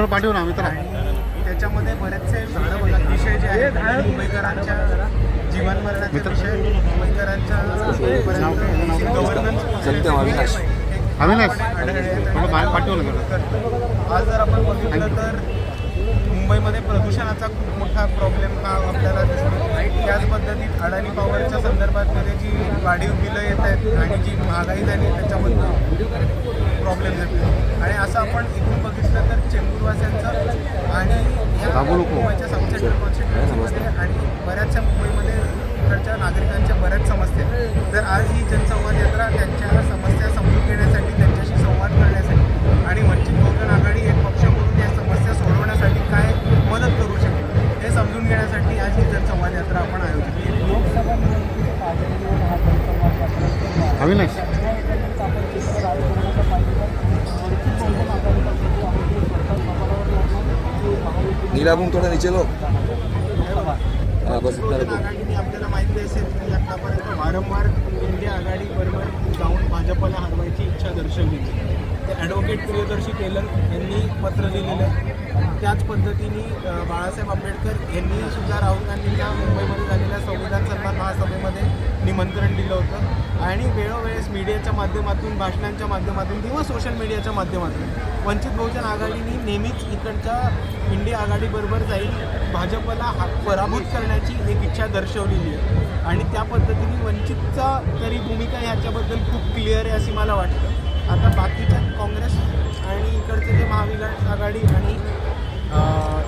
मित्र पाठवू ना मित्र. त्याच्यामध्ये बरेचसे विषय जे आहेत मुंबईकरांच्या जीवन मरणाचे विषय मुंबईकरांच्या अविनाश. थोडं बाहेर थोडं आज जर आपण बघितलं तर मुंबईमध्ये प्रदूषणाचा खूप मोठा प्रॉब्लेम हा आपल्याला दिसतो त्याच पद्धतीत अडाणी पॉवरच्या संदर्भातमध्ये जी वाढीव बिलं येत आहेत आणि जी महागाई झाली त्याच्याबद्दल प्रॉब्लेम येतो. आणि असं आपण इथून बघितलं तर चेंबूरवासियांचं आणि ह्या. मुंबईच्या सब सेंट्रल कॉन्स्टिट्युन्सीमध्ये आणि बऱ्याचशा मुंबईमध्ये इकडच्या नागरिकांच्या बऱ्याच समस्या आहेत. तर आज ही जनसंवाद यात्रा त्यांच्या समस्या समजून घेण्यासाठी त्यांच्याशी संवाद करण्यासाठी आणि वंचित बहुजन आघाडी एक पक्ष म्हणून या समस्या सोडवण्यासाठी काय मदत करू शकेल हे समजून घेण्यासाठी आज ही जनसंवाद यात्रा आपण आयोजित केली. अविनाश. नीला रूम थोड़ा नीचे लो हाँ बस इतना आपल्याला माहिती असेल की आतापर्यंत वारंवार इंडिया आघाडी बरोबर जाऊन भाजपला हरवायची इच्छा दर्शवली. ॲडव्होकेट प्रियदर्शी टेलर यांनी पत्र लिहिलेलं. आहे त्याच पद्धतीने बाळासाहेब आंबेडकर यांनी सुद्धा राहुल गांधींना मुंबईमध्ये झालेल्या संविधान सन्मान महासभेमध्ये निमंत्रण दिलं होतं. आणि वेळोवेळेस मीडियाच्या माध्यमातून भाषणांच्या माध्यमातून किंवा सोशल मीडियाच्या माध्यमातून वंचित बहुजन आघाडीने नेहमीच इकडच्या इंडिया आघाडीबरोबर जाईल भाजपला हा पराभूत करण्याची एक इच्छा दर्शवलेली आहे. आणि त्या पद्धतीने वंचितचा तरी भूमिका ह्याच्याबद्दल खूप क्लिअर आहे अशी मला वाटतं. आता बाकीच्या काँग्रेस आणि इकडचे जे महाविकास आघाडी आणि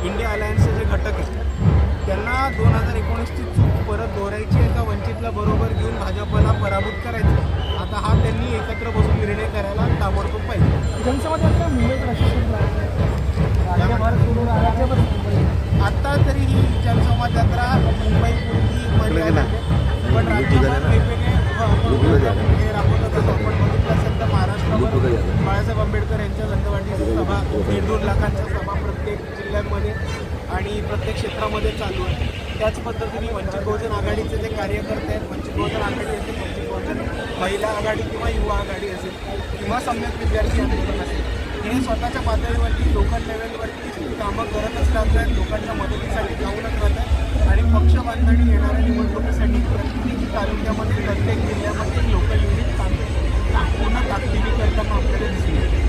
इंडिया अलायन्सचे जे घटक आहेत त्यांना दोन हजार एकोणीसची चूक परत दोहरायची आहे का? वंचितला बरोबर घेऊन भाजपला पराभूत करायचं आता हा त्यांनी एकत्र बसून निर्णय करायला ताबडतोब पाहिजे. जनसंवाद यात्रा मुंबईत आता तरी ही जनसंवाद यात्रा मुंबई त्याच पद्धतीने वंचित बहुजन आघाडीचे जे कार्यकर्ते आहेत वंचित बहुजन आघाडी असेल वंचित बहुजन महिला आघाडी किंवा युवा आघाडी असेल किंवा सम्यक विद्यार्थी आंदोलन असेल हे स्वतःच्या पातळीवरती लोकल लेवलवरती कामं करतच राहत आहेत लोकांच्या मदतीसाठी जाऊनच राहत आहेत आणि पक्ष बांधणी येणाऱ्या निवडणुकीसाठी प्रत्येक तालुक्यामध्ये प्रत्येक जिल्ह्यामध्ये लोकल युनिट काम पूर्ण ताकदीने करताना आपल्याला दिसून येते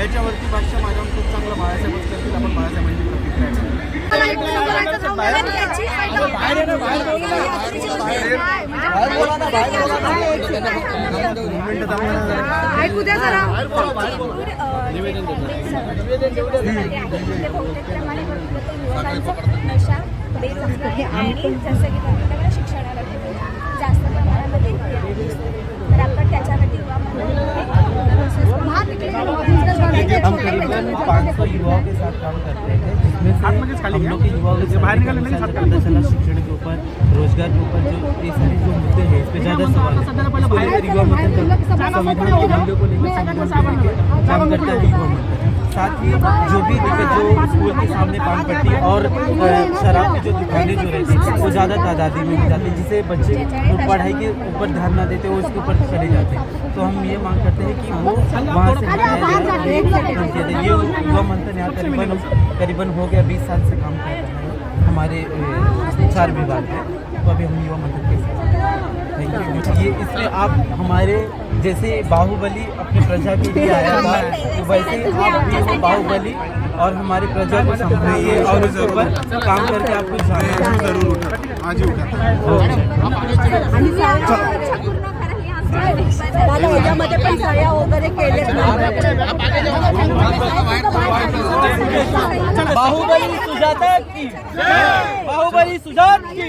याच्यावरती भाष्य माझ्यावर खूप चांगलं बाळासाहेब करतील आपण बाळासाहेबांची म्हणजे प्रतिक्रिया ऐकू द्या जरा नशा आणि जसं की आपल्याकडे शिक्षणाला जास्त प्रमाणामध्ये तर आपण त्याच्यावरती युवा पाँच सौ युवाओं के साथ काम करते हैं। जिसमें से हम लोग के युवाओं के साथ पता चला शिक्षण के ऊपर रोजगार के ऊपर जो ये सारे जो मुद्दे हैं इस पे ज़्यादा सवाल है। युवा मंथन का संविधान के मूल्यों को लेकर को काम करता है। युवा मंथन साथ ही जो भी जो के सामने पान पट्टी और शराब की जो दुकानें जो रहती हैं, वो ज़्यादा तादादी में हो जाती है, जिससे बच्चे पढ़ाई के ऊपर ध्यान ना देते, वो उसके ऊपर चले जाते हैं। तो हम ये मांग करते हैं कि वो वहाँ से ये युवा मंथन यहाँ करीबन करीबन हो गया बीस साल से काम कर रहे हैं हमारे चार विभाग में तो अभी हम युवा मंथन के थैंक ये इसलिए आप हमारे जैसे बाहुबली अपने प्रजा के लिए आया था तो वैसे आप भी बाहुबली और हमारी प्रजा को संभालिए और उसके ऊपर काम करके आपको जाना जरूर उठा आज ही उठा दादा ह्याच्यामध्ये पण सळ्या वगैरे केले बाहुबली सुजाता की। बाहुबली सुजात की।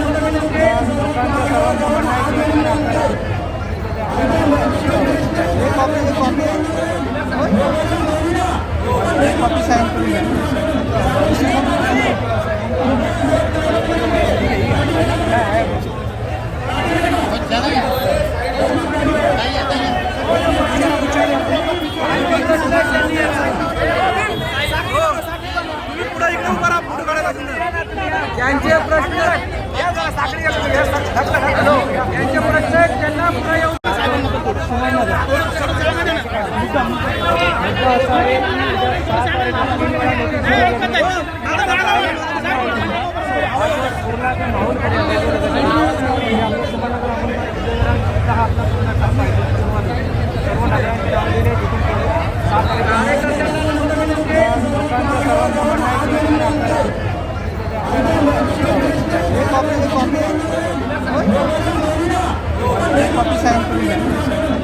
मुद्दा असा आहे की उद्या सहा तारखेला तीन वेळा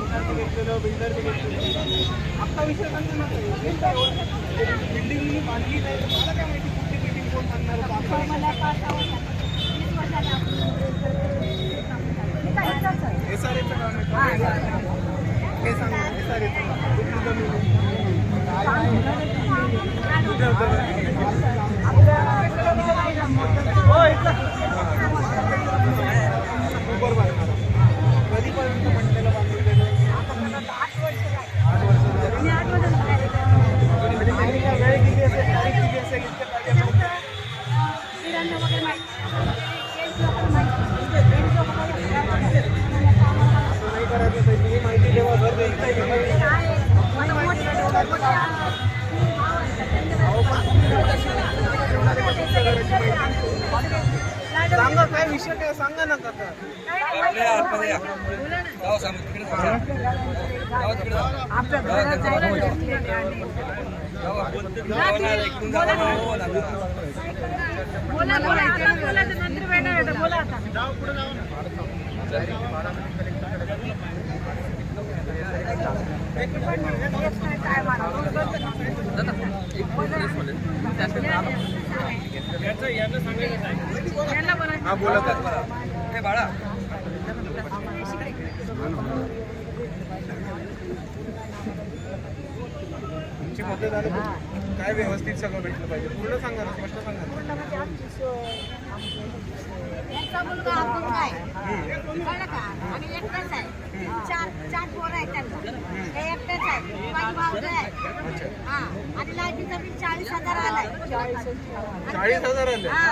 घ्या त्यांचे प्रश्न हॅलो त्यांचे प्रश्न आहेत, त्यांना पुढे येऊन मला काय माहिती कुठली बिल्डिंग कोण मी विषय काय सांगा ना काका. आपल्या हा काका तुमची मदत झाली काय व्यवस्थित सगळं भेटलं पाहिजे? पूर्ण सांगा ना स्पष्ट सांगा यांचा मुलगा अपंग आहे कळलं का? आणि एकटाच आहे. चार चार पोरं आहेत त्यांना हे एकटाच आहे माझी भावज आहे. हा. आणि लाईटीचा बिल चाळीस हजार आलाय चाळीस हजार आले हा